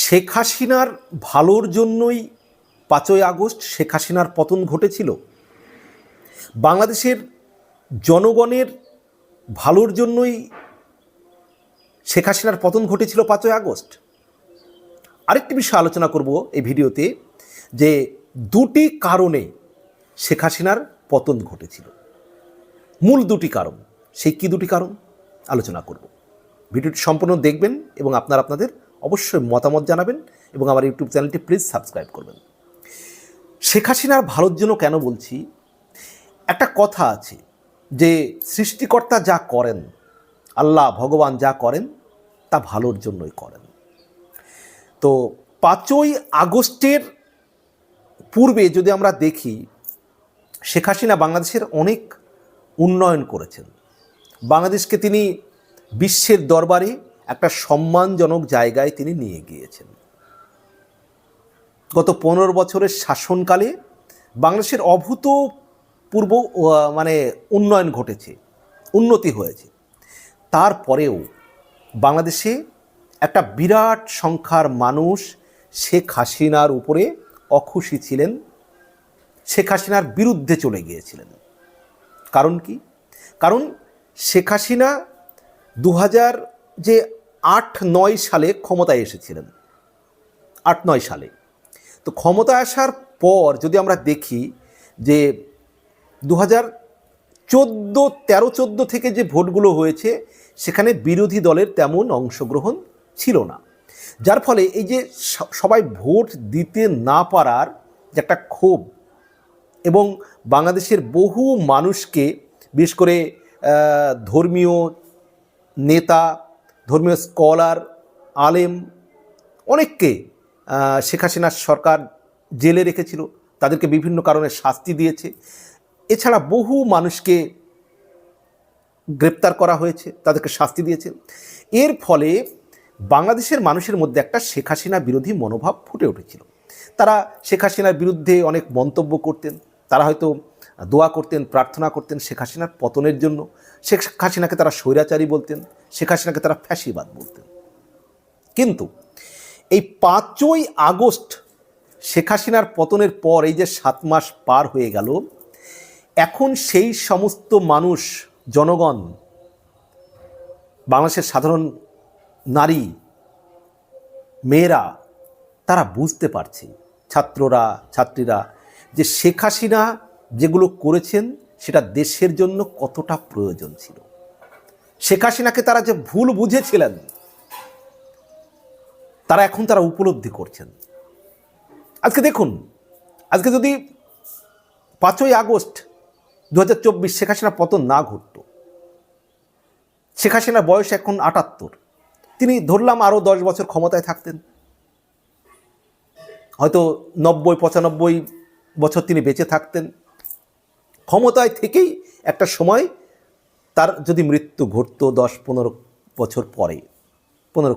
শেখ হাসিনার ভালোর জন্যই পাঁচই আগস্ট শেখ হাসিনার পতন ঘটেছিল। বাংলাদেশের জনগণের ভালোর জন্যই শেখ হাসিনার পতন ঘটেছিল পাঁচই আগস্ট। আরেকটি বিষয় আলোচনা করব এই ভিডিওতে যে দুটি কারণে শেখ হাসিনার পতন ঘটেছিল। মূল দুটি কারণ, সেই কি দুটি কারণ? আলোচনা করব। ভিডিওটি সম্পূর্ণ দেখবেন এবং আপনার আপনাদের অবশ্যই মতামত জানাবেন এবং আমার ইউটিউব চ্যানেলটি প্লিজ সাবস্ক্রাইব করবেন। শেখ হাসিনার ভালোর জন্য কেন বলছি? একটা কথা আছে যে সৃষ্টিকর্তা যা করেন, আল্লাহ, ভগবান যা করেন, তা ভালোর জন্যই করেন। তো পাঁচই আগস্টের পূর্বে যদি আমরা দেখি, শেখ হাসিনা বাংলাদেশের অনেক উন্নয়ন করেছেন। বাংলাদেশকে তিনি বিশ্বের দরবারে একটা সম্মানজনক জায়গায় তিনি নিয়ে গিয়েছেন। গত পনেরো বছরের শাসনকালে বাংলাদেশের অভূতপূর্ব মানে উন্নয়ন ঘটেছে, উন্নতি হয়েছে। তারপরেও বাংলাদেশে একটা বিরাট সংখ্যার মানুষ শেখ হাসিনার উপরে অখুশি ছিলেন, শেখ হাসিনার বিরুদ্ধে চলে গিয়েছিলেন। কারণ কি? কারণ শেখ হাসিনা দু হাজার যে আট নয় সালে ক্ষমতায় এসেছিলেন। আট নয় সালে। তো ক্ষমতা আসার পর যদি আমরা দেখি যে দু হাজার চোদ্দ, তেরো, চোদ্দ থেকে যে ভোটগুলো হয়েছে, সেখানে বিরোধী দলের তেমন অংশগ্রহণ ছিল না। যার ফলে এই যে সবাই ভোট দিতে না পারার যে একটা ক্ষোভ এবং বাংলাদেশের বহু মানুষকে, বিশেষ করে ধর্মীয় নেতা ধর্মীয় স্কলার, আলেম, অনেককে শেখ হাসিনার সরকার জেলে রেখেছিল, তাদেরকে বিভিন্ন কারণে শাস্তি দিয়েছে। এছাড়া বহু মানুষকে গ্রেপ্তার করা হয়েছে, তাদেরকে শাস্তি দিয়েছে। এর ফলে বাংলাদেশের মানুষের মধ্যে একটা শেখ হাসিনা বিরোধী মনোভাব ফুটে উঠেছিল। তারা শেখ হাসিনার বিরুদ্ধে অনেক মন্তব্য করতেন, তারা হয়তো দোয়া করতেন, প্রার্থনা করতেন শেখ হাসিনার পতনের জন্য। শেখ হাসিনাকে তারা স্বৈরাচারী বলতেন, শেখ হাসিনাকে তারা ফ্যাসিবাদ বলতেন। কিন্তু এই পাঁচই আগস্ট শেখ হাসিনার পতনের পর এই যে সাত মাস পার হয়ে গেল, এখন সেই সমস্ত মানুষ, জনগণ, বাংলাদেশের সাধারণ নারী, মেয়েরা, তারা বুঝতে পারছে, ছাত্ররা, ছাত্রীরা, যে শেখ হাসিনা যেগুলো করেছেন, সেটা দেশের জন্য কতটা প্রয়োজন ছিল? শেখ হাসিনাকে তারা যে ভুল বুঝেছিলেন, তারা এখন তারা উপলব্ধি করছেন। আজকে দেখুন, আজকে যদি পাঁচই আগস্ট দু হাজার চব্বিশ শেখ হাসিনা পতন না ঘটত, শেখ হাসিনার বয়স এখন আটাত্তর, তিনি ধরলাম আরও দশ বছর ক্ষমতায় থাকতেন। হয়তো নব্বই, পঁচানব্বই বছর তিনি বেঁচে থাকতেন। ক্ষমতায় থেকেই একটা সময় তার যদি মৃত্যু ঘটতো দশ, পনেরো বছর পরে, পনেরো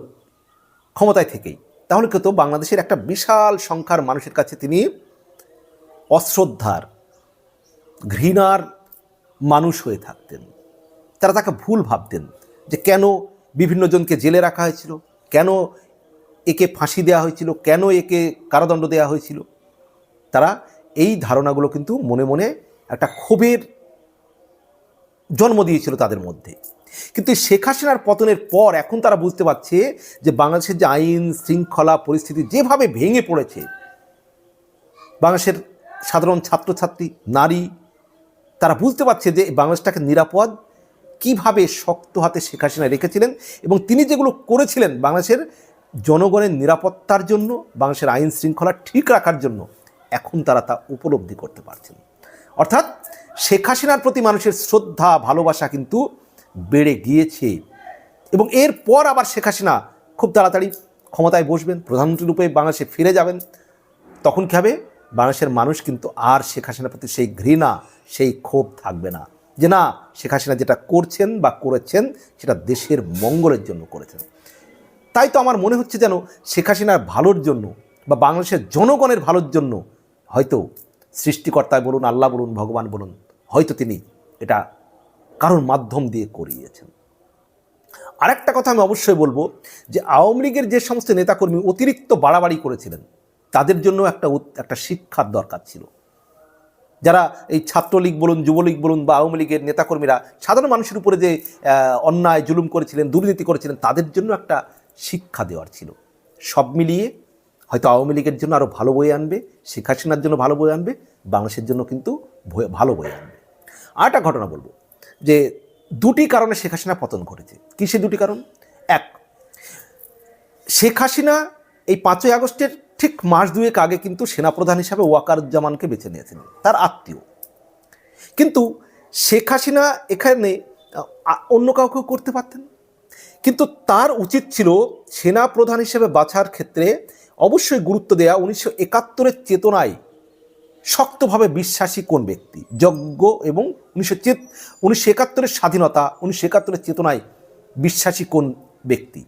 ক্ষমতায় থেকেই, তাহলে কিন্তু বাংলাদেশের একটা বিশাল সংখ্যার মানুষের কাছে তিনি অশ্রদ্ধার, ঘৃণার মানুষ হয়ে থাকতেন। তারা তাকে ভুল ভাবতেন যে কেন বিভিন্ন জনকে জেলে রাখা হয়েছিল? কেন একে ফাঁসি দেওয়া হয়েছিল? কেন একে কারাদণ্ড দেওয়া হয়েছিল? তারা এই ধারণাগুলো কিন্তু মনে মনে একটা ক্ষোভের জন্ম দিয়েছিল তাদের মধ্যে। কিন্তু শেখ হাসিনার পতনের পর এখন তারা বুঝতে পারছে যে বাংলাদেশের যে আইন শৃঙ্খলা পরিস্থিতি যেভাবে ভেঙে পড়েছে, বাংলাদেশের সাধারণ ছাত্রছাত্রী, নারী, তারা বুঝতে পারছে যে বাংলাদেশটাকে নিরাপদ কীভাবে শক্ত হাতে শেখ হাসিনা রেখেছিলেন এবং তিনি যেগুলো করেছিলেন বাংলাদেশের জনগণের নিরাপত্তার জন্য, বাংলাদেশের আইন শৃঙ্খলা ঠিক রাখার জন্য, এখন তারা তা উপলব্ধি করতে পারছেন। অর্থাৎ শেখ হাসিনার প্রতি মানুষের শ্রদ্ধা, ভালোবাসা কিন্তু বেড়ে গিয়েছে। এবং এরপর আবার শেখ হাসিনা খুব তাড়াতাড়ি ক্ষমতায় বসবেন প্রধানমন্ত্রী রূপে বাংলাদেশে ফিরে যাবেন। তখন কী হবে? বাংলাদেশের মানুষ কিন্তু আর শেখ হাসিনার প্রতি সেই ঘৃণা, সেই ক্ষোভ থাকবে না। যে না, শেখ হাসিনা যেটা করছেন বা করেছেন, সেটা দেশের মঙ্গলের জন্য করেছেন। তাই তো আমার মনে হচ্ছে যেন শেখ হাসিনার ভালোর জন্য বা বাংলাদেশের জনগণের ভালোর জন্য হয়তো সৃষ্টিকর্তায় বলুন, আল্লাহ বলুন, ভগবান বলুন, হয়তো তিনি এটা কারোর মাধ্যম দিয়ে করিয়েছেন। আরেকটা কথা আমি অবশ্যই বলব যে, আওয়ামী লীগের যে সমস্ত নেতাকর্মী অতিরিক্ত বাড়াবাড়ি করেছিলেন, তাদের জন্য একটা একটা শিক্ষার দরকার ছিল। যারা এই ছাত্রলীগ বলুন, যুবলীগ বলুন বা আওয়ামী লীগের নেতাকর্মীরা সাধারণ মানুষের উপরে যে অন্যায়, জুলুম করেছিলেন, দুর্নীতি করেছিলেন, তাদের জন্য একটা শিক্ষা দেওয়ার ছিল। সব মিলিয়ে হয়তো আওয়ামী লীগের জন্য আরও ভালো বই আনবে, শেখ হাসিনার জন্য ভালো বই আনবে, বাংলাদেশের জন্য কিন্তু ভালো বই আনবে। আর একটা ঘটনা বলব, যে দুটি কারণে শেখ হাসিনা পতন ঘটেছে। কী সে দুটি কারণ? এক, শেখ হাসিনা এই পাঁচই আগস্টের ঠিক মাস দুয়েক আগে কিন্তু সেনাপ্রধান হিসাবে ওয়াকারুজ্জামানকে বেছে নিয়েছিলেন তার আত্মীয়। কিন্তু শেখ হাসিনা এখানে অন্য কাউকেও করতে পারতেন। কিন্তু তার উচিত ছিল সেনা প্রধান হিসেবে বাছার ক্ষেত্রে অবশ্যই গুরুত্ব দেওয়া উনিশশো একাত্তরের চেতনায় শক্তভাবে বিশ্বাসী কোন ব্যক্তি? যজ্ঞ এবং উনিশশো চেত, উনিশশো একাত্তরের স্বাধীনতা, উনিশশো একাত্তরের চেতনায় বিশ্বাসী কোন ব্যক্তি?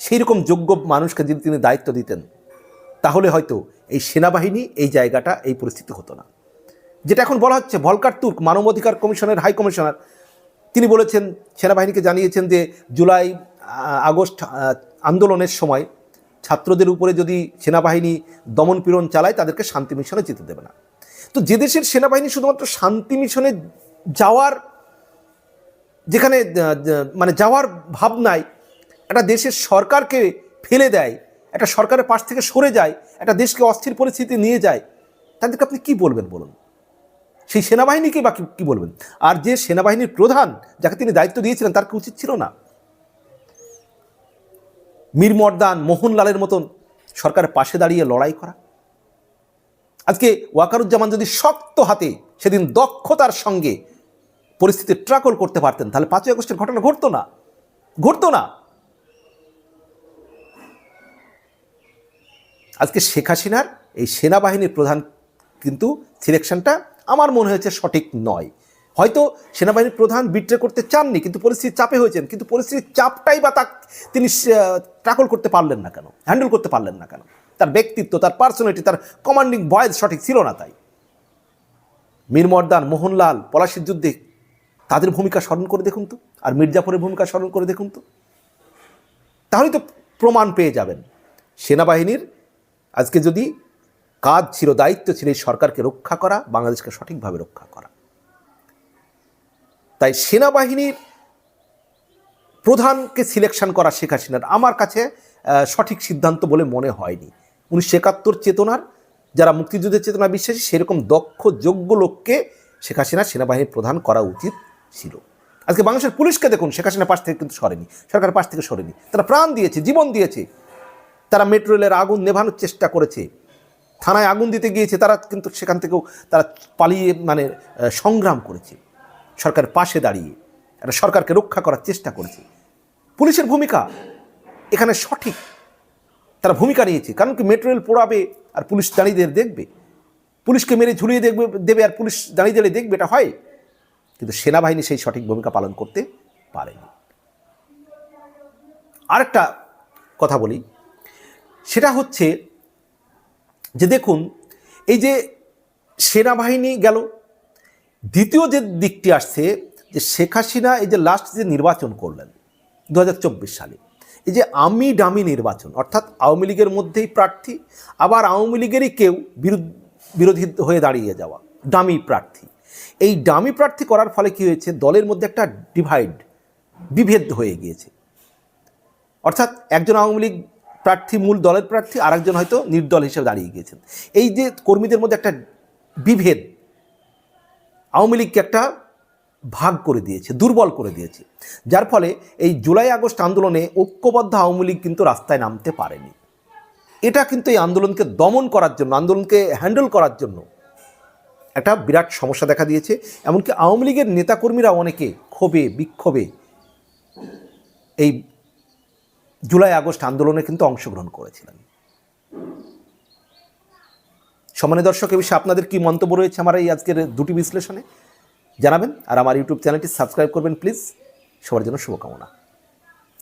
সেই রকম যোগ্য মানুষকে যদি তিনি দায়িত্ব দিতেন, তাহলে হয়তো এই সেনাবাহিনী, এই জায়গাটা, এই পরিস্থিতি হতো না। যেটা এখন বলা হচ্ছে ভলকার তুর্ক, মানবাধিকার কমিশনের, হাই কমিশনার, তিনি বলেছেন, সেনাবাহিনীকে জানিয়েছেন যে জুলাই আগস্ট আন্দোলনের সময় ছাত্রদের উপরে যদি সেনাবাহিনী দমন পীড়ন চালায়, তাদেরকে শান্তি মিশনে যেতে দেবে না। তো যে দেশের সেনাবাহিনী শুধুমাত্র শান্তি মিশনে যাওয়ার, যেখানে মানে যাওয়ার ভাবনায় একটা দেশের সরকারকে ফেলে দেয়, একটা সরকারের পাশ থেকে সরে যায়, একটা দেশকে অস্থির পরিস্থিতি নিয়ে যায়, তাদেরকে আপনি কি বলবেন বলুন? সেই সেনাবাহিনীকে বা কি বলবেন? আর যে সেনাবাহিনীর প্রধান, যাকে তিনি দায়িত্ব দিয়েছিলেন, তার কি উচিত ছিল না? মীর মর্দান মোহনলালের মতন সরকারের পাশে দাঁড়িয়ে লড়াই করা। আজকে ওয়াকারুজ্জামান যদি শক্ত হাতে সেদিন দক্ষতার সঙ্গে পরিস্থিতি ট্রাকল করতে পারতেন, তাহলে পাঁচই আগস্টের ঘটনা ঘটতো না। ঘটতো না। আজকে শেখ হাসিনার এই সেনাবাহিনীর প্রধান কিন্তু সিলেকশনটা আমার মনে হয়েছে সঠিক নয়। হয়তো সেনাবাহিনীর প্রধান বিট্রে করতে চাননি, কিন্তু পরিস্থিতির চাপে হয়েছেন, কিন্তু পরিস্থিতির চাপটাই বা তা তিনি ট্রাকল করতে পারলেন না কেন, হ্যান্ডেল করতে পারলেন না কেন? তার ব্যক্তিত্ব, তার পার্সোনালিটি, তার কমান্ডিং ভয়েস সঠিক ছিল না তাই। মীর মর্দান, মোহনলাল, পলাশির যুদ্ধে তাদের ভূমিকা স্মরণ করে দেখুন তো, আর মির্জাফরের ভূমিকা স্মরণ করে দেখুন তো। তাহলেই তো প্রমাণ পেয়ে যাবেন। সেনাবাহিনীর আজকে যদি কাজ ছিল, দায়িত্ব ছিল এই সরকারকে রক্ষা করা, বাংলাদেশকে সঠিকভাবে রক্ষা করা। তাই সেনাবাহিনীর প্রধানকে সিলেকশন করা শেখ হাসিনার আমার কাছে সঠিক সিদ্ধান্ত বলে মনে হয়নি। উনিশশো একাত্তর চেতনার, যারা মুক্তিযুদ্ধের চেতনা বিশ্বাসী, সেরকম দক্ষ, যোগ্য লোককে শেখ হাসিনা সেনাবাহিনীর প্রধান করা উচিত ছিল। আজকে বাংলাদেশের পুলিশকে দেখুন, শেখ হাসিনা পাশ থেকে কিন্তু সরেনি, সরকার পাশ থেকে সরেনি। তারা প্রাণ দিয়েছে, জীবন দিয়েছে। তারা মেট্রো রেলের আগুন নেভানোর চেষ্টা করেছে। থানায় আগুন দিতে গিয়েছে, তারা কিন্তু সেখান থেকেও তারা পালিয়ে মানে সংগ্রাম করেছে। সরকারের পাশে দাঁড়িয়ে একটা সরকারকে রক্ষা করার চেষ্টা করেছে। পুলিশের ভূমিকা এখানে সঠিক। তারা ভূমিকা নিয়েছে। কারণ কি মেট্রো রেল পোড়াবে আর পুলিশ দাঁড়িয়ে দেখবে। পুলিশকে মেরে ঝুলিয়ে দেখবে, দেবে আর পুলিশ দাঁড়িয়ে দাঁড়িয়ে দেখবে এটা হয়। কিন্তু সেনাবাহিনী সেই সঠিক ভূমিকা পালন করতে পারেনি। আরেকটা কথা বলি। সেটা হচ্ছে যে দেখুন, এই যে সেনাবাহিনী গেল দ্বিতীয় যে দিকটি আসছে, যে শেখ হাসিনা এই যে লাস্ট যে নির্বাচন করলেন দু হাজার চব্বিশ সালে, এই যে আমি ডামি নির্বাচন, অর্থাৎ আওয়ামী লীগের মধ্যেই প্রার্থী, আবার আওয়ামী লীগেরই কেউ বিরোধী হয়ে দাঁড়িয়ে যাওয়া ডামি প্রার্থী। এই ডামি প্রার্থী করার ফলে কি হয়েছে? দলের মধ্যে একটা ডিভাইড বিভেদ হয়ে গিয়েছে। অর্থাৎ একজন আওয়ামী লীগ প্রার্থী মূল দলের প্রার্থী, আরেকজন হয়তো নির্দল হিসেবে দাঁড়িয়ে গিয়েছেন। এই যে কর্মীদের মধ্যে একটা বিভেদ আওয়ামী লীগকে একটা ভাগ করে দিয়েছে, দুর্বল করে দিয়েছে। যার ফলে এই জুলাই আগস্ট আন্দোলনে ঐক্যবদ্ধ আওয়ামী লীগ কিন্তু রাস্তায় নামতে পারেনি। এটা কিন্তু এই আন্দোলনকে দমন করার জন্য, আন্দোলনকে হ্যান্ডেল করার জন্য একটা বিরাট সমস্যা দেখা দিয়েছে। এমনকি আওয়ামী লীগের নেতাকর্মীরা অনেকে ক্ষোভে, বিক্ষোভে এই জুলাই আগস্ট আন্দোলনে কিন্তু অংশগ্রহণ করেছিলেন। সমানে দর্শক, এ বিষয়ে আপনাদের কি মন্তব্য রয়েছে আমার এই আজকের দুটি বিশ্লেষণে? জানাবেন আর আমার ইউটিউব চ্যানেলটি সাবস্ক্রাইব করবেন প্লিজ। সবার জন্য শুভকামনা।